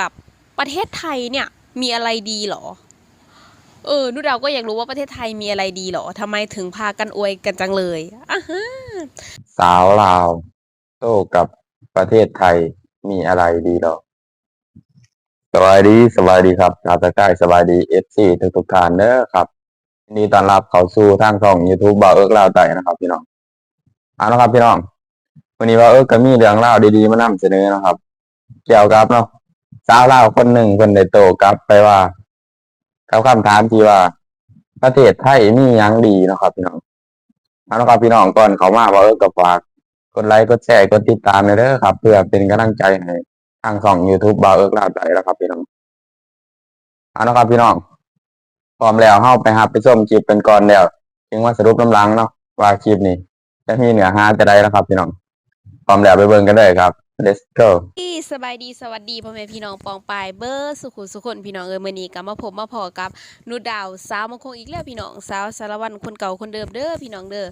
กับประเทศไทยเนี่ยมีอะไรดีเหรอ เออนุดาวก็อยากรู้ว่าประเทศไทยมีอะไรดีเหรอทำไมถึงพากันอวยกันจังเลยอะฮะสาวลาวโต้กับประเทศไทยมีอะไรดีหรอสวัสดีสวัสดีครับชาวตะไคร้สวัสดีเอฟซีทุกทุกท่านเด้อครับนดีต้อนรับเขาสู่ทางช่อง YouTube บ่าวเอิกลาวไต่นะครับ พี่น้องเอาละครับพี่น้อง วันนี้บ่าวเอิกก็มีเรื่องเล่าดีๆมานำเสนอนะครับ เกี่ยวกับเนาะ สาวเล่าคนหนึ่งคนได้โตกลับไปว่าเขาคำถามที่ว่า ประเทศไทยมียังดีนะครับพี่น้องเอาละครับพี่น้องก่อนเขามาบ่าเอิกก็ฝากกดไลค์กดแชร์กดติดตามเลยเด้อครับ เพื่อเป็นกำลังใจให้ทางช่อง YouTube บ่าวเอิกลาดใจแล้วครับพี่น้องเอาละครับพี่น้องพร้อมแล้วเฮาไปหาไปชมคลิปเป็นก่อนแล้วจึงว่าสรุปน้ำลังเนาะว่าคลิปนี้จะมีเหนือหาจะได้แล้วครับพี่น้องพร้อมแล้วไปเบิ่งกันเลยครับ let's go ที่สบายดีสวัสดีพ่อแม่พี่น้องปองปายเบอร์สุขุสุขนพี่น้องเออมื่อนี้กับมาพบมาพอกับนุดาวสาวมงคงอีกแล้วพี่น้องสาวสารวันคนเก่าคนเดิมเด้อพี่น้องเด้อ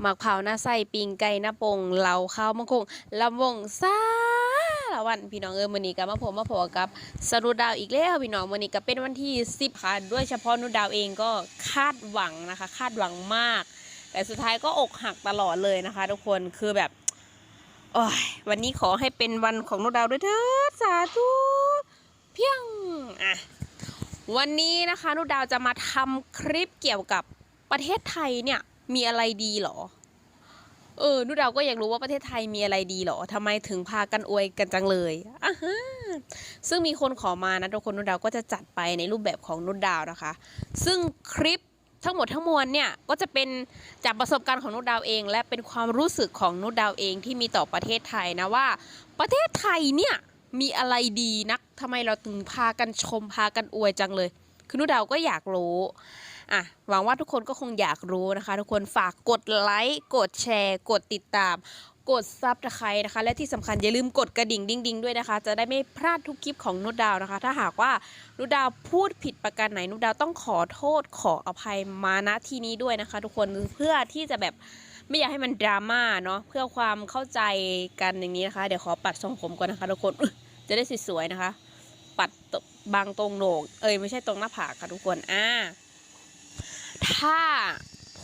หมักเผาหน้าไส้ปิงไก่หน้าปงเหลาข้าวมงคงลำวงสารวันพี่น้องเออมือนี้กับมาพบมาพอกับสรุดดาวอีกแล้วพี่น้องมือนี้ก็เป็นวันที่10ค่ะด้วยเฉพาะนุดาวเองก็คาดหวังนะคะ คาดหวังมาก แต่สุดท้ายก็อกหักตลอดเลยนะคะ ทุกคนคือแบบ โอ้ยวันนี้ขอให้เป็นวันของนุดดาวด้วยเถิดสาธุเพียงอะวันนี้นะคะนุดดาวจะมาทำคลิปเกี่ยวกับประเทศไทยเนี่ยมีอะไรดีเหรอ เออนุดดาวก็อยากรู้ว่าประเทศไทยมีอะไรดีเหรอทำไมถึงพากันอวยกันจังเลยอะฮะซึ่งมีคนขอมานะทุกคนนุดดาวก็จะจัดไปในรูปแบบของนุดาวนะคะ ซึ่งคลิป ทั้งหมดทั้งมวลเนี่ยก็จะเป็นจากประสบการณ์ของนุดดาวเอง และเป็นความรู้สึกของนุดดาวเองที่มีต่อประเทศไทยนะว่า ประเทศไทยเนี่ยมีอะไรดีนักทำไมเราถึงพากันชมพากันอวยจังเลย คือนุดดาวก็อยากรู้อะหวังว่าทุกคนก็คงอยากรู้นะคะ ทุกคนฝากกดไลค์กดแชร์ กดติดตาม กดซับตะไคร้นะคะ และที่สำคัญอย่าลืมกดกระดิ่งดิ้งๆด้วยนะคะ จะได้ไม่พลาดทุกคลิปของนุชดาวนะคะ ถ้าหากว่านุชดาวพูดผิดประการไหนนุชดาวต้องขอโทษขออภัยมาณที่นี้ด้วยนะคะ ทุกคนเพื่อที่จะแบบไม่อยากให้มันดราม่าเนาะเพื่อความเข้าใจกันอย่างนี้นะคะ เดี๋ยวขอปัดทรงผมก่อนนะคะทุกคนจะได้สวยๆนะคะ ปัดบางตรงโหนก เอ้ยไม่ใช่ตรงหน้าผากค่ะทุกคนอ่าถ้า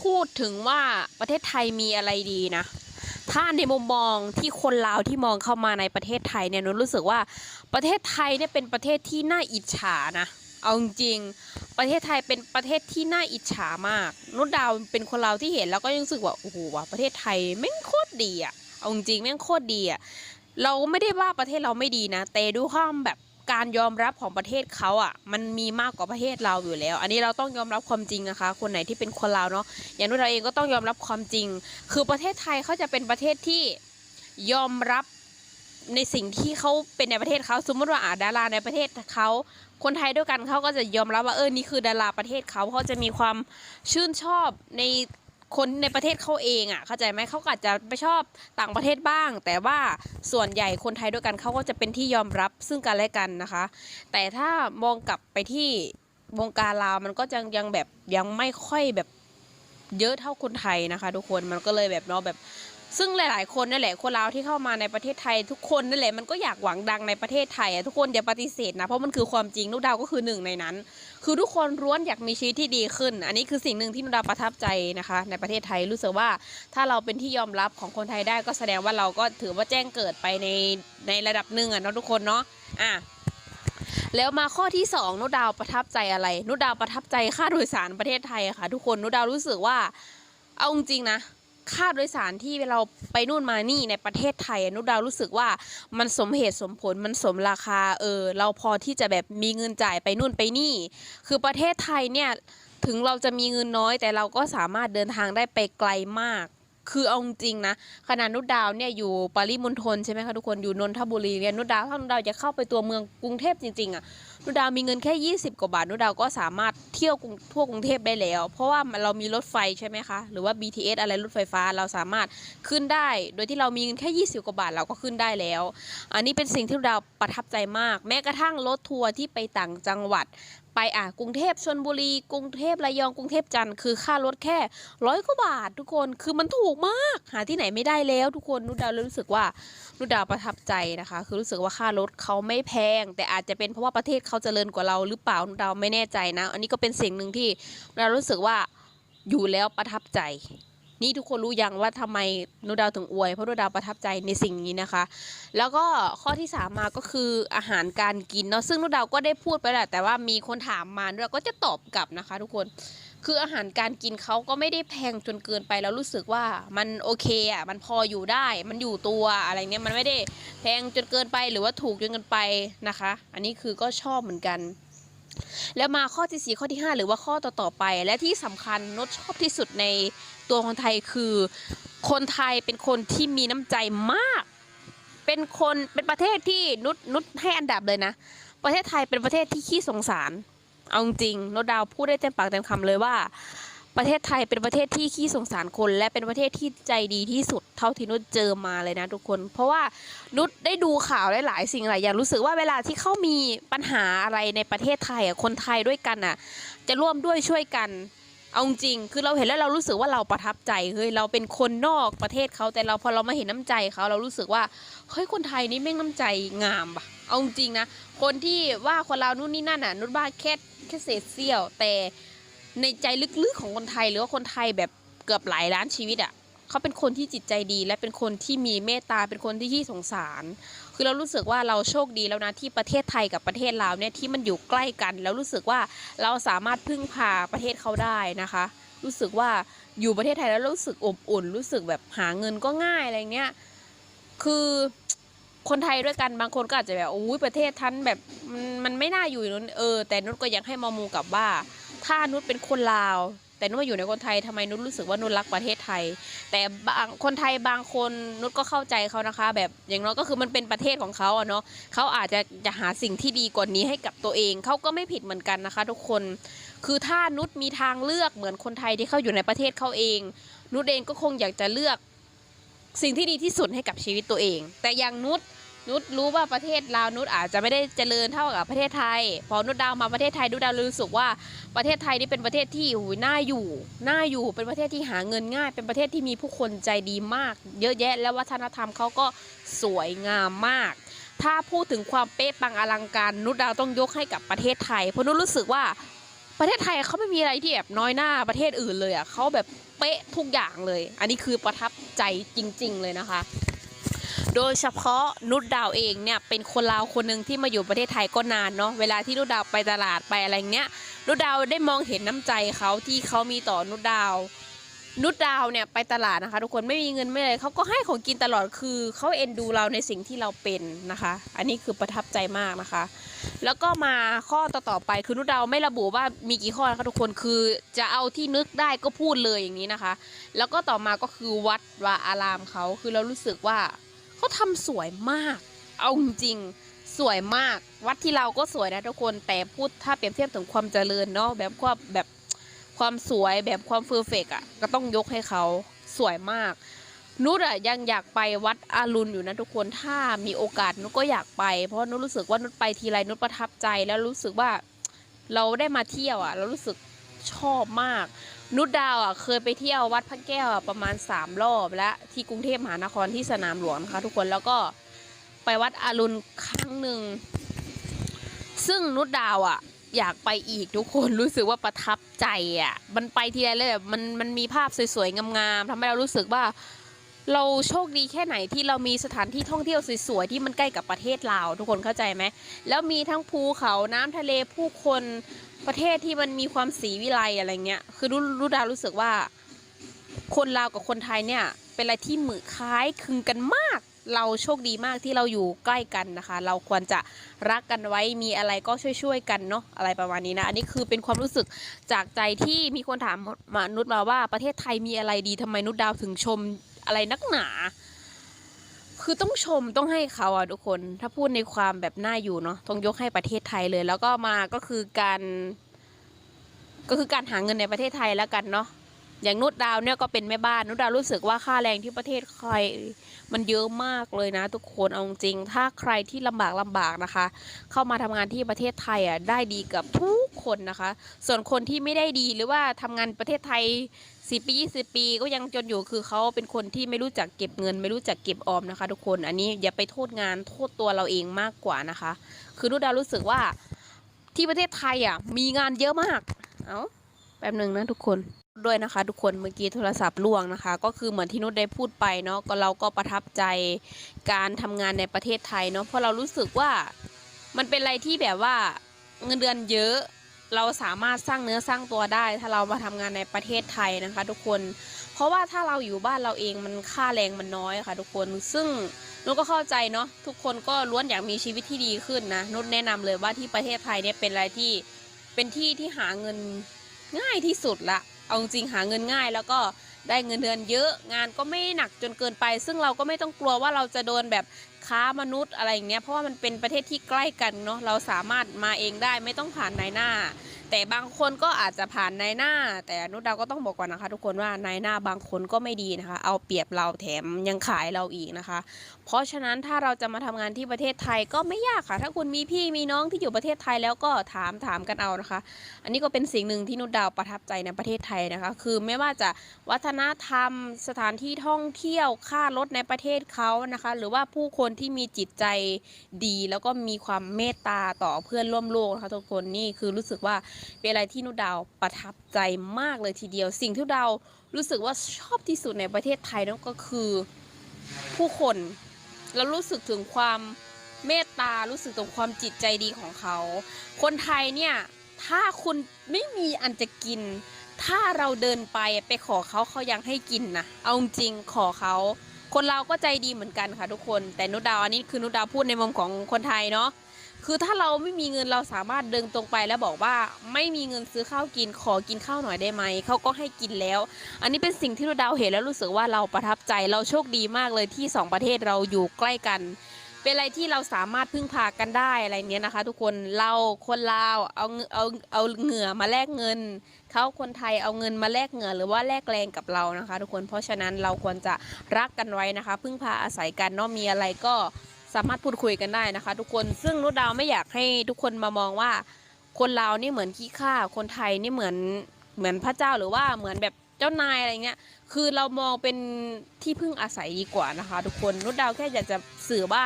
พูดถึงว่าประเทศไทยมีอะไรดีนะ ถ้าในมุมมองที่คนลาวที่มองเข้ามาในประเทศไทยเนี่ยนุรู้สึกว่าประเทศไทยเนี่ยเป็นประเทศที่น่าอิจฉานะเอาจริงประเทศไทยเป็นประเทศที่น่าอิจฉามากนุชดาวเป็นคนลาวที่เห็นแล้วก็ยังรู้สึกว่าโอ้โหว่ะประเทศไทยแม่งโคตรดีอะเอาจริงแม่งโคตรดีอะเราไม่ได้ว่าประเทศเราไม่ดีนะแต่ด้วยความแบบ การยอมรับของประเทศเขาอะ มันมีมากกว่าประเทศเราอยู่แล้ว อันนี้เราต้องยอมรับความจริงนะคะ คนไหนที่เป็นคนลาวเนาะอย่างนุชเราเองก็ต้องยอมรับความจริง คือประเทศไทยเขาจะเป็นประเทศที่ยอมรับในสิ่งที่เขาเป็นในประเทศเขาสมมติว่าอ่าดาราในประเทศเขาคนไทยด้วยกันเขาก็จะยอมรับว่าเออนี่คือดาราประเทศเขาเขาจะมีความชื่นชอบใน คนในประเทศเขาเองอะเข้าใจไหมเขาอาจจะไปชอบต่างประเทศบ้าง แต่ว่าส่วนใหญ่คนไทยด้วยกันเขาก็จะเป็นที่ยอมรับซึ่งกันและกันนะคะ แต่ถ้ามองกลับไปที่วงการลาวมันก็ยังยังแบบยังไม่ค่อยแบบเยอะเท่าคนไทยนะคะ ทุกคนมันก็เลยแบบเนาะแบบ ซึ่งหลาย ๆ คนนั่นแหละคนลาวที่เข้ามาในประเทศไทยทุกคนนั่นแหละมันก็อยากหวังดังในประเทศไทยอะทุกคนอย่าปฏิเสธนะเพราะมันคือความจริงนุกดาวก็คือหนึ่งในนั้น คือทุกคนร้วนอยากมีชีวิตที่ดีขึ้น อันนี้คือสิ่งหนึ่งที่นุกดาวประทับใจนะคะ ในประเทศไทยรู้สึกว่าถ้าเราเป็นที่ยอมรับของคนไทยได้ก็แสดงว่าเราก็ถือว่าแจ้งเกิดไปในในระดับหนึ่งอะเนาะทุกคนเนาะอะแล้วมาข้อที่สองนุดดาวประทับใจอะไร นุดดาวประทับใจค่าโดยสารประเทศไทยอะค่ะ ทุกคนนุดดาวรู้สึกว่าเอาจริงนะ ค่าโดยสารที่เราไปนู่นมานี่ในประเทศไทยนุดาวรู้สึกว่ามันสมเหตุสมผลมันสมราคาเออเราพอที่จะแบบมีเงินจ่ายไปนู่นไปนี่ คือประเทศไทยเนี่ยถึงเราจะมีเงินน้อยแต่เราก็สามารถเดินทางได้ไปไกลมาก คือเอาจริงนะขนาดนุดดาวเนี่ยอยู่ปริมณฑลใช่ไหมคะทุกคนอยู่นนทบุรีเนี่ยนุดดาวถ้านุดดาวจะเข้าไปตัวเมืองกรุงเทพจริงๆอะนุดาวมีเงินแค่ 20 กว่าบาทนุดาวก็สามารถเที่ยวทั่วกรุงเทพได้แล้ว เพราะว่าเรามีรถไฟใช่ไหมคะหรือว่า BTS อะไรรถไฟฟ้าเราสามารถขึ้นได้ โดยที่เรามีเงินแค่ 20 กว่าบาทเราก็ขึ้นได้แล้ว อันนี้เป็นสิ่งที่นุดาวประทับใจมาก แม้กระทั่งรถทัวร์ที่ไปต่างจังหวัด ไปอะกรุงเทพชนบุรี กรุงเทพระยองกรุงเทพจันทร์คือค่ารถแค่ร้อยกว่าบาททุกคนคือมันถูกมาก หาที่ไหนไม่ได้แล้วทุกคนนุดดาวรู้สึกว่านุดดาวประทับใจนะคะ คือรู้สึกว่าค่ารถเขาไม่แพง แต่อาจจะเป็นเพราะว่าประเทศเขาเจริญกว่าเราหรือเปล่านุดดาวไม่แน่ใจนะ อันนี้ก็เป็นสิ่งหนึ่งที่เรารู้สึกว่าอยู่แล้วประทับใจ นี่ทุกคนรู้ยังว่าทำไมนุดาวถึงอวย เพราะนุดาวประทับใจในสิ่งนี้นะคะ แล้วก็ข้อที่สามมาก็คืออาหารการกินเนาะซึ่งนุดาวก็ได้พูดไปแหละแต่ว่ามีคนถามมานุดาวก็จะตอบกลับนะคะ ทุกคนคืออาหารการกินเขาก็ไม่ได้แพงจนเกินไปแล้วรู้สึกว่ามันโอเคอะมันพออยู่ได้ มันอยู่ตัวอะไรเนี้ยมันไม่ได้แพงจนเกินไปหรือว่าถูกจนเกินไปนะคะ อันนี้คือก็ชอบเหมือนกัน แล้วมาข้อที่สี่ข้อที่ห้าหรือว่าข้อต่อๆไป และที่สำคัญนุชชอบที่สุดในตัวคนไทยคือ คนไทยเป็นคนที่มีน้ำใจมาก เป็นคนเป็นประเทศที่นุชนุชให้อันดับเลยนะ ประเทศไทยเป็นประเทศที่ขี้สงสาร เอาจริงนุชดาวพูดได้เต็มปากเต็มคำเลยว่า ประเทศไทยเป็นประเทศที่ขี้สงสารคน และเป็นประเทศที่ใจดีที่สุดเท่าที่นุชเจอมาเลยนะทุกคน เพราะว่านุชได้ดูข่าวหลายๆสิ่งหลายอย่างรู้สึกว่าเวลาที่เขามีปัญหาอะไรในประเทศไทยอะคนไทยด้วยกันอะ จะร่วมด้วยช่วยกันเอาจริง คือเราเห็นแล้วเรารู้สึกว่าเราประทับใจ เฮ้ย เราเป็นคนนอกประเทศเขา แต่เราพอเรามาเห็นน้ำใจเขาเรารู้สึกว่า เฮ้ย คนไทยนี่แม่งน้ำใจงามปะเอาจริงนะ คนที่ว่าคนเรานู่นนี่นั่นอะ นุชว่าแค่แค่เศษเสี้ยว แต่ ในใจลึกๆของคนไทยหรือว่าคนไทยแบบเกือบหลายล้านชีวิตอะเขาเป็นคนที่จิตใจดี และเป็นคนที่มีเมตตาเป็นคนที่ที่สงสาร คือเรารู้สึกว่าเราโชคดีแล้วนะที่ประเทศไทยกับประเทศลาวเนี่ยที่มันอยู่ใกล้กัน แล้วรู้สึกว่าเราสามารถพึ่งพาประเทศเขาได้นะคะ รู้สึกว่าอยู่ประเทศไทยแล้วรู้สึกอบอุ่น รู้สึกแบบหาเงินก็ง่ายอะไรเงี้ยคือคนไทยด้วยกันบางคนก็อาจจะแบบโอ้ยประเทศทันแบบมันไม่น่าอยู่นั้นเออแต่นุชก็ยังให้มอมูกับว่า ถ้านุชเป็นคนลาว แต่นุชมาอยู่ในคนไทยทำไมนุชรู้สึกว่านุชรักประเทศไทย แต่บางคนไทยบางคนนุชก็เข้าใจเขานะคะ แบบอย่างน้อยก็คือมันเป็นประเทศของเขาอะเนาะเขาอาจจะจะหาสิ่งที่ดีกว่านี้ให้กับตัวเองเขาก็ไม่ผิดเหมือนกันนะคะ ทุกคนคือถ้านุชมีทางเลือกเหมือนคนไทยที่เขาอยู่ในประเทศเขาเอง นุชเองก็คงอยากจะเลือกสิ่งที่ดีที่สุดให้กับชีวิตตัวเอง แต่อย่างนุช นุชรู้ว่าประเทศลาวนุชอาจจะไม่ได้เจริญเท่ากับประเทศไทย พอนุชดาวมาประเทศไทยนุชดาวรู้สึกว่าประเทศไทยนี่เป็นประเทศที่หูน่าอยู่น่าอยู่เป็นประเทศที่หาเงินง่าย เป็นประเทศที่มีผู้คนใจดีมาก เยอะแยะและวัฒนธรรมเขาก็สวยงามมาก ถ้าพูดถึงความเป๊ะปังอลังการนุชดาวต้องยกให้กับประเทศไทยเพราะนุชรู้สึกว่าประเทศไทยเขาไม่มีอะไรที่แบบน้อยหน้าประเทศอื่นเลยอะเขาแบบเป๊ะทุกอย่างเลย อันนี้คือประทับใจจริง ๆ เลยนะคะ โดยเฉพาะนุชดาวเองเนี่ยเป็นคนลาวคนหนึ่งที่มาอยู่ประเทศไทยก็นานเนาะเวลาที่นุชดาวไปตลาดไปอะไรเงี้ยนุชดาวได้มองเห็นน้ำใจเขาที่เขามีต่อนุชดาวนุชดาวเนี่ยไปตลาดนะคะ ทุกคนไม่มีเงินไม่เลยเขาก็ให้ของกินตลอดคือเขาเอ็นดูเราในสิ่งที่เราเป็นนะคะ อันนี้คือประทับใจมากนะคะ แล้วก็มาข้อต่อๆไปคือนุชดาวไม่ระบุว่ามีกี่ข้อนะคะทุกคนคือจะเอาที่นึกได้ก็พูดเลยอย่างนี้นะคะ แล้วก็ต่อมาก็คือวัดวาอารามเขาคือเรารู้สึกว่า เขาทำสวยมาก เอาจริงสวยมาก วัดที่เราก็สวยนะทุกคน แต่พูดถ้าเปรียบเทียบถึงความเจริญเนาะแบบความแบบความสวยแบบความเฟอร์เฟกอะก็ต้องยกให้เขาสวยมากนุชอะยังอยากไปวัดอารุณอยู่นะทุกคนถ้ามีโอกาสนุชก็อยากไป เพราะนุชรู้สึกว่านุชไปทีไรนุชประทับใจแล้วรู้สึกว่าเราได้มาเที่ยวอะเรารู้สึก ชอบมาก นุชดาวอะเคยไปเที่ยววัดพระแก้วประมาณสามรอบและที่กรุงเทพมหานครที่สนามหลวงนะคะทุกคนแล้วก็ไปวัดอารุณครั้งหนึ่ง ซึ่งนุชดาวอะอยากไปอีกทุกคนรู้สึกว่าประทับใจอะ มันไปทีไรเลยแบบมันมันมีภาพสวยๆงามๆทำให้เรารู้สึกว่า เราโชคดีแค่ไหนที่เรามีสถานที่ท่องเที่ยวสวยๆที่มันใกล้กับประเทศลาวทุกคนเข้าใจไหมแล้วมีทั้งภูเขาน้ำทะเลผู้คนประเทศที่มันมีความสีวิไลอะไรเงี้ยคือรู้รู้ดาวรู้สึกว่า คนลาวกับคนไทยเนี่ยเป็นอะไรที่เหมือนคล้ายคลึงกันมาก เราโชคดีมากที่เราอยู่ใกล้กันนะคะ เราควรจะรักกันไว้มีอะไรก็ช่วยๆกันเนาะอะไรประมาณนี้นะ อันนี้คือเป็นความรู้สึกจากใจที่มีคนถามมนุชมาว่าประเทศไทยมีอะไรดีทำไมนุชดาวถึงชม อะไรนักหนา คือต้องชมต้องให้เขาอะทุกคน ถ้าพูดในความแบบน่าอยู่เนาะต้องยกให้ประเทศไทยเลย แล้วก็มาก็คือการ ก็คือการหาเงินในประเทศไทยแล้วกันเนาะ อย่างนุชดาวเนี่ยก็เป็นแม่บ้านนุชดาวรู้สึกว่าค่าแรงที่ประเทศไทยมันเยอะมากเลยนะ ทุกคนเอาจริง ถ้าใครที่ลำบากลำบากนะคะ เข้ามาทำงานที่ประเทศไทยอะได้ดีกับทุกคนนะคะ ส่วนคนที่ไม่ได้ดีหรือว่าทำงานประเทศไทยสิปียี่สิบปีก็ยังจนอยู่คือเขาเป็นคนที่ไม่รู้จักเก็บเงิน ไม่รู้จักเก็บออมนะคะ ทุกคนอันนี้อย่าไปโทษงานโทษตัวเราเองมากกว่านะคะ คือนุชดาวรู้สึกว่าที่ประเทศไทยอะมีงานเยอะมาก เอา แป๊บหนึ่งนะทุกคนด้วยนะคะทุกคนเมื่อกี้โทรศัพท์ล่วงนะคะ ก็คือเหมือนที่นุชได้พูดไปเนาะก็เราก็ประทับใจการทำงานในประเทศไทยเนาะเพราะเรารู้สึกว่ามันเป็นอะไรที่แบบว่าเงินเดือนเยอะ เราสามารถสร้างเนื้อสร้างตัวได้ ถ้าเรามาทำงานในประเทศไทยนะคะ ทุกคน เพราะว่าถ้าเราอยู่บ้านเราเองมันค่าแรงมันน้อยค่ะ ทุกคนซึ่งนุชก็เข้าใจเนาะทุกคนก็ล้วนอยากมีชีวิตที่ดีขึ้นนะนุชแนะนำเลยว่าที่ประเทศไทยเนี่ยเป็นอะไรที่เป็นที่ที่หาเงิน ง่ายที่สุดละเอาจริงหาเงินง่ายแล้วก็ได้เงินเดือนเยอะงานก็ไม่หนักจนเกินไป ซึ่งเราก็ไม่ต้องกลัวว่าเราจะโดนแบบค้ามนุษย์อะไรอย่างเงี้ยเพราะว่ามันเป็นประเทศที่ใกล้กันเนาะเราสามารถมาเองได้ไม่ต้องผ่านนายหน้า แต่บางคนก็อาจจะผ่านนายหน้า แต่นุชดาวก็ต้องบอกก่อนนะคะ ทุกคนว่านายหน้าบางคนก็ไม่ดีนะคะ เอาเปรียบเราแถมยังขายเราอีกนะคะ เพราะฉะนั้นถ้าเราจะมาทำงานที่ประเทศไทยก็ไม่ยากค่ะ ถ้าคุณมีพี่มีน้องที่อยู่ประเทศไทยแล้วก็ถามถามกันเอานะคะ อันนี้ก็เป็นสิ่งหนึ่งที่นุดดาวประทับใจในประเทศไทยนะคะ คือไม่ว่าจะวัฒนธรรม สถานที่ท่องเที่ยวค่ารถในประเทศเขานะคะ หรือว่าผู้คนที่มีจิตใจดี แล้วก็มีความเมตตาต่อเพื่อนร่วมโลกนะคะทุกคนนี่คือรู้สึกว่าเป็นอะไรที่นุดดาวประทับใจมากเลยทีเดียว สิ่งที่นุดดาวรู้สึกว่าชอบที่สุดในประเทศไทยนั่นก็คือผู้คน แล้วรู้สึกถึงความเมตตารู้สึกถึงความจิตใจดีของเขา คนไทยเนี่ยถ้าคุณไม่มีอันจะกิน ถ้าเราเดินไปไปขอเขาเขายังให้กินนะเอาจริงขอเขา คนเราก็ใจดีเหมือนกันค่ะทุกคน แต่นุดดาวอันนี้คือนุดดาวพูดในมุมของคนไทยเนาะ คือถ้าเราไม่มีเงินเราสามารถเดินตรงไปแล้วบอกว่าไม่มีเงินซื้อข้าวกินขอกินข้าวหน่อยได้ไหมเขาก็ให้กินแล้ว อันนี้เป็นสิ่งที่เราดาวเห็นแล้วรู้สึกว่าเราประทับใจเราโชคดีมากเลยที่สองประเทศเราอยู่ใกล้กัน เป็นอะไรที่เราสามารถพึ่งพากันได้อะไรเนี้ยนะคะ ทุกคนเราคนลาวเอาเงเอาเอาเหงื่อมาแลกเงินเขาคนไทยเอาเงินมาแลกเหงื่อหรือว่าแลกแรงกับเรานะคะ ทุกคนเพราะฉะนั้นเราควรจะรักกันไว้นะคะ พึ่งพาอาศัยกันเนาะมีอะไรก็ สามารถพูดคุยกันได้นะคะ ทุกคนซึ่งนุดดาวไม่อยากให้ทุกคนมามองว่า คนลาวนี่เหมือนขี้ข้าคนไทยนี่เหมือนเหมือนพระเจ้าหรือว่าเหมือนแบบเจ้านายอะไรเงี้ย คือเรามองเป็นที่พึ่งอาศัยดีกว่านะคะ ทุกคนนุดดาวแค่อยากจะสื่อว่า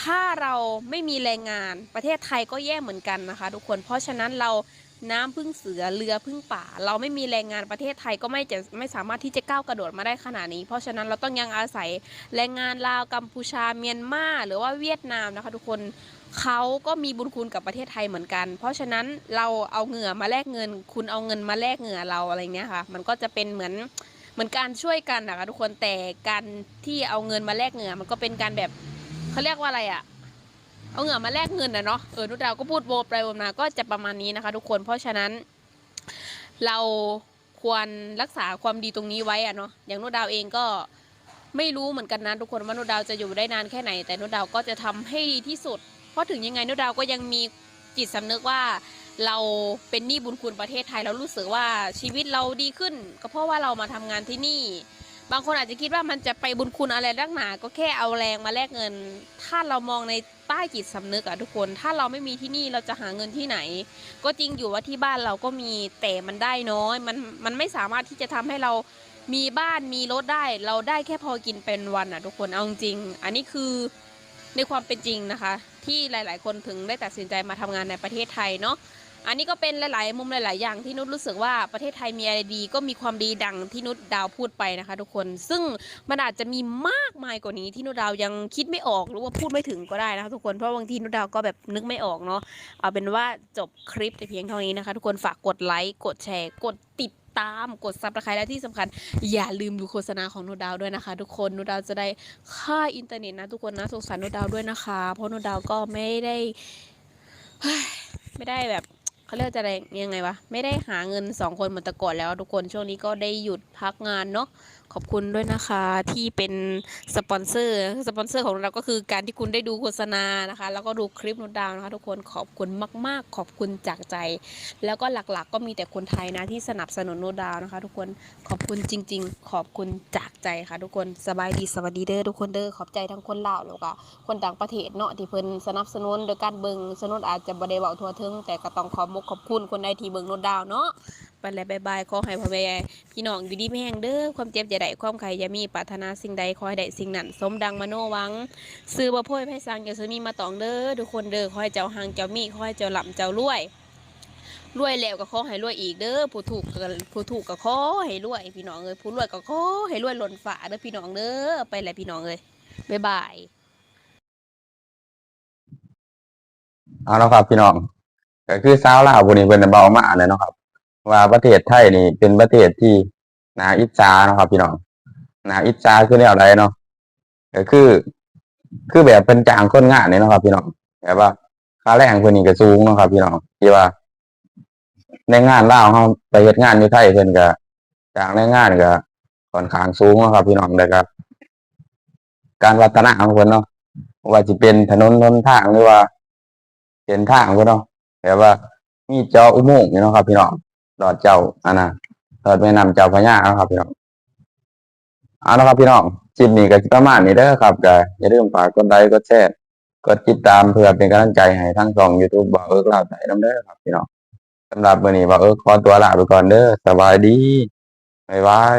ถ้าเราไม่มีแรงงานประเทศไทยก็แย่เหมือนกันนะคะ ทุกคนเพราะฉะนั้นเรา น้ำพึ่งเสือเรือพึ่งป่า เราไม่มีแรงงานประเทศไทยก็ไม่จะไม่สามารถที่จะก้าวกระโดดมาได้ขนาดนี้ เพราะฉะนั้นเราต้องยังอาศัยแรงงานลาวกัมพูชาเมียนมาหรือว่าเวียดนามนะคะ ทุกคนเขาก็มีบุญคุณกับประเทศไทยเหมือนกัน เพราะฉะนั้นเราเอาเหงื่อมาแลกเงิน คุณเอาเงินมาแลกเหงื่อเราอะไรเงี้ยค่ะ มันก็จะเป็นเหมือนเหมือนการช่วยกันนะคะทุกคนแต่การที่เอาเงินมาแลกเหงื่อมันก็เป็นการแบบเขาเรียกว่าอะไรอะ เอาเหงื่อมาแลกเงินนะเนาะเออนุดาวก็พูดโบไปวนมาก็จะประมาณนี้นะคะ ทุกคนเพราะฉะนั้น เราควรรักษาความดีตรงนี้ไว้อะเนาะอย่างนุดาวเองก็ไม่รู้เหมือนกันนะทุกคนว่านุดาวจะอยู่ได้นานแค่ไหน แต่นุดาวก็จะทำให้ดีที่สุด เพราะถึงยังไงนุดาวก็ยังมีจิตสำนึกว่าเราเป็นหนี้บุญคุณประเทศไทย เรารู้สึกว่าชีวิตเราดีขึ้น ก็เพราะว่าเรามาทำงานที่นี่ บางคนอาจจะคิดว่ามันจะไปบุญคุณอะไรดักหนา ก็แค่เอาแรงมาแลกเงิน ถ้าเรามองในใต้จิตสำนึกอะทุกคน ถ้าเราไม่มีที่นี่เราจะหาเงินที่ไหน ก็จริงอยู่ว่าที่บ้านเราก็มีแต่มันได้น้อย มันมันไม่สามารถที่จะทำให้เรามีบ้านมีรถได้ เราได้แค่พอกินเป็นวันอะทุกคนเอาจริง อันนี้คือในความเป็นจริงนะคะ ที่หลาย ๆ คนถึงได้ตัดสินใจมาทำงานในประเทศไทยเนาะ อันนี้ก็เป็นหลาย ๆ มุมหลาย ๆ อย่างที่นุชรู้สึกว่าประเทศไทยมีอะไรดี ก็มีความดีดังที่นุชดาวพูดไปนะคะ ทุกคน ซึ่งมันอาจจะมีมากมายกว่านี้ที่นุชดาวยังคิดไม่ออกหรือว่าพูดไม่ถึงก็ได้นะคะทุกคนเพราะบางทีนุชดาวก็แบบนึกไม่ออกเนาะเอาเป็นว่าจบคลิปแต่เพียงเท่านี้นะคะ ทุกคนฝากกดไลค์กดแชร์ กดติดตามกดซับสไครต์และที่สำคัญ อย่าลืมดูโฆษณาของนุชดาวด้วยนะคะ ทุกคนนุชดาวจะได้ค่าอินเทอร์เน็ตนะทุกคนนะสงสารนุชดาวด้วยนะคะ เพราะนุชดาวก็ไม่ได้ไม่ได้แบบ เขาเรียกจะอะไรยังไงวะ ไม่ได้หาเงินสองคนเหมือนแต่ก่อนแล้ว ทุกคนช่วงนี้ก็ได้หยุดพักงานเนาะ ขอบคุณด้วยนะคะที่เป็นสปอนเซอร์สปอนเซอร์ของเราก็คือการที่คุณได้ดูโฆษณานะคะ แล้วก็ดูคลิปนุดดาวนะคะ ทุกคนขอบคุณมาก ๆ ขอบคุณจากใจ แล้วก็หลักๆก็มีแต่คนไทยนะที่สนับสนุนนุดดาวนะคะ ทุกคนขอบคุณจริง ๆ ขอบคุณจากใจค่ะ ทุกคนสบายดีสวัสดีเด้อทุกคนเด้อขอบใจทั้งคนลาวแล้วก็คนต่างประเทศเนาะที่เพิ่นสนับสนุนโดยการเบิงสนุนอาจจะบ่ได้เว้าทั่วถึงแต่ก็ต้องขอบมกขอบคุณคนใดที่เบิงนุดดาวเนาะ ไปแล้วบ๊ายบายขอให้พ่อแม่พี่น้องอยู่ดีไม่แห้งเด้อความเจ็บอย่าได้ความใครอย่ามีปรารถนาสิ่งใดขอให้ได้สิ่งนั้นสมดังมโนวัง ซื้อบ่โพ่ยไพ่สังอย่าซื้อมีมาตองเด้อทุกคนเด้อขอให้เจ้าหางเจ้ามีขอให้เจ้าหล่ำเจ้ารวยรวยแล้วก็ขอให้รวยอีกเด้อผู้ถูกก็ผู้ถูกก็ขอให้รวย พี่น้องเอ้ยผู้รวยก็ขอให้รวยล้นฟ้าเด้อพี่น้องเด้อไปแล้วพี่น้องเอ้ยบ๊ายบายเอาละครับพี่น้องก็คือสาวลาวผู้นี้เพิ่นได้เบามาเลยเนาะครับ ว่าประเทศไทยนี่เป็นประเทศที่นาอิจฉาเนาะครับ พี่น้องนาอิจฉาคือแนวใดเนาะก็คือ คือแบบเป็นจางคนงานนี่เนะครับ พี่น้องแบบว่าค่าแรงเพิ่นนี่ก็สูงนะครับ พี่น้องที่ว่า ในงานเลาเฮาไปเฮ็ดงานอยู่ไทยเพิ่อนก็จางแรงานก็ค่อนข้างสูงนะครับ พี่น้องแล้วก็การวัฒนาของเพิ่นเนาะว่าสิเป็นถนนหนทางหรือว่าเป็นทางเพิ่นเนาะแบบว่ามีจ้าอุโมงค์นี่เนะครับ พี่น้อง ดอดเจ้าอันนะดอดแม่น้ำเจ้าพญาเอาครับพี่น้องเอาละครับพี่น้องคลิปนี้ก็สิประมาณนี้เด้อครับก็อย่าลืมฝากกดไลค์กดแชร์กดติดตามเพื่อเป็นกำลังใจให้ทั้งสองยูทูบบ่าวเอิกลาวใจน้ำเด้อครับพี่น้องสำหรับวันนี้บ่าวเอิกขอตัวลาไปก่อนเด้อสบายดีบ๊ายบาย